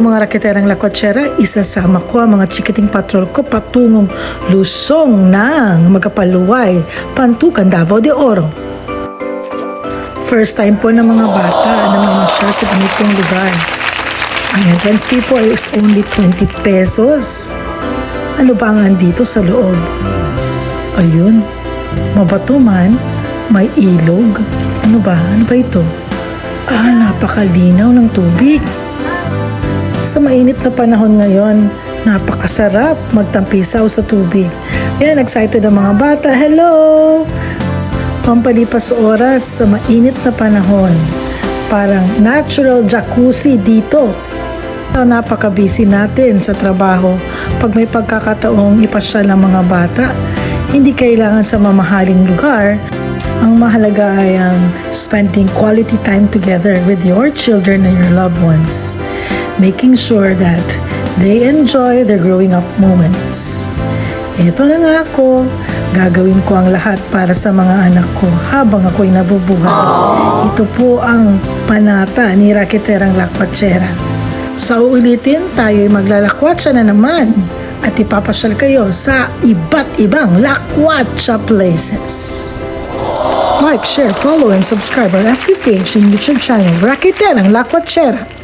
mga raketerang lakwatsera, isasama ko ang mga chikiting patrol ko patungong lusong ng Magapaluway, Pantukan, Davao de Oro. First time po ng mga bata na mamasyal sa ganitong lugar. Ang entrance fee po is only 20 pesos. Ano ba ang andito sa loob? Ayun, mabato man, may ilog. Ano ba? Ano ba ito? Ah, napakalinaw ng tubig. Sa mainit na panahon ngayon, napakasarap magtampisaw sa tubig. Yan, excited ang mga bata. Hello! Pampalipas oras sa mainit na panahon. Parang natural jacuzzi dito. Napaka-busy natin sa trabaho. Pag may pagkakataong ipasyal ng mga bata, hindi kailangan sa mamahaling lugar. Ang mahalaga ay ang spending quality time together with your children and your loved ones. Making sure that they enjoy their growing up moments. Ito na nga ako. Gagawin ko ang lahat para sa mga anak ko habang ako'y nabubuhay. Ito po ang panata ni Raketerang Lakwatsera. Sa uulitin, tayo'y maglalakwatsa na naman at ipapasyal kayo sa iba't ibang lakwatsa places. Like, share, follow, and subscribe our FB page and YouTube channel Raketerang Lakwatsera.